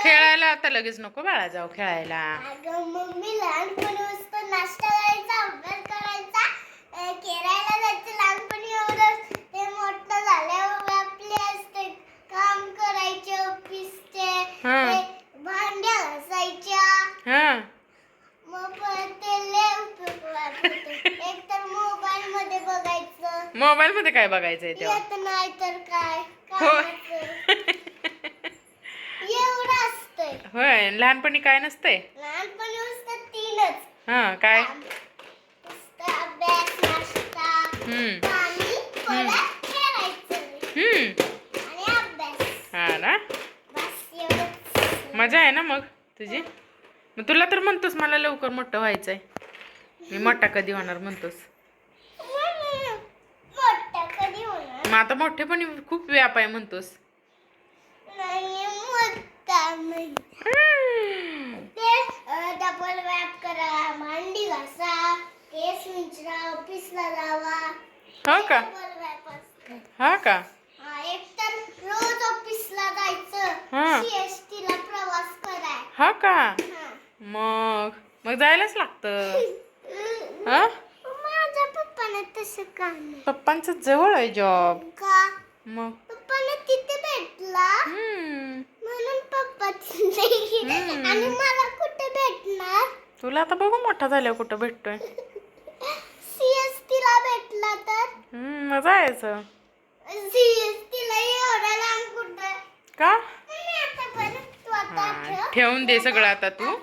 लगेच नको बाळा जाऊ खेळायला. अगं मम्मी लहानपणी असतो नाश्ता करायचा अभ्यास करायचा अं, खेळायला जायचं लहानपणी एवढं ते मोठं झाल्यावर आपले असते काम करायचे ऑफिसचे हा. ते भांड्या घासायच्या हा. मग परत ते लय उपयोग वाटतो. एक तर मोबाईल मध्ये बघायचं. मोबाईल मध्ये काय बघायचंय तेव्हा? येत नाही तर काय हो. एवढं होय लहानपणी काय नसतंय? लहानपणी असतात तीनच. हा काय? नुसतं अभ्यास नाश्ता हम्म. पाणी परत खेळायचं. हम्म. आणि अभ्यास. हा ना? बस एवढंच. मजा आहे ना मग तुझी? मग तुला तर म्हणतोस मला लवकर मोठं व्हायचंय. मी मोठा कधी होणार म्हणतोस. मोठा कधी होणार? मग आता मोठेपणी खूप व्याप आहे म्हणतोस. नाही. ते डबल वॅप करा मांडी घासा केस विंचरा ऑफिसला जावा हो का? डबल वॅप असतं हा का? हा, एक तर रोज ऑफिसला हा. जायचं सीएसटी ला प्रवास कराय हा का? हा. मग मग जायलाच लागतं. हा? माझ्या पप्पाने तसं का नाही पप्पांचं जवळ आहे जॉब का? मग? पप्पाने तिथे आणि मला कुठे भेटणार? तुला आता बघू मोठा झाल्यावर कुठं भेटतोय. सीएसटी ला भेटला तर? मजा यायचं. सीएसटी ला एवढा लांब का? ठेवून दे सगळं आता तू.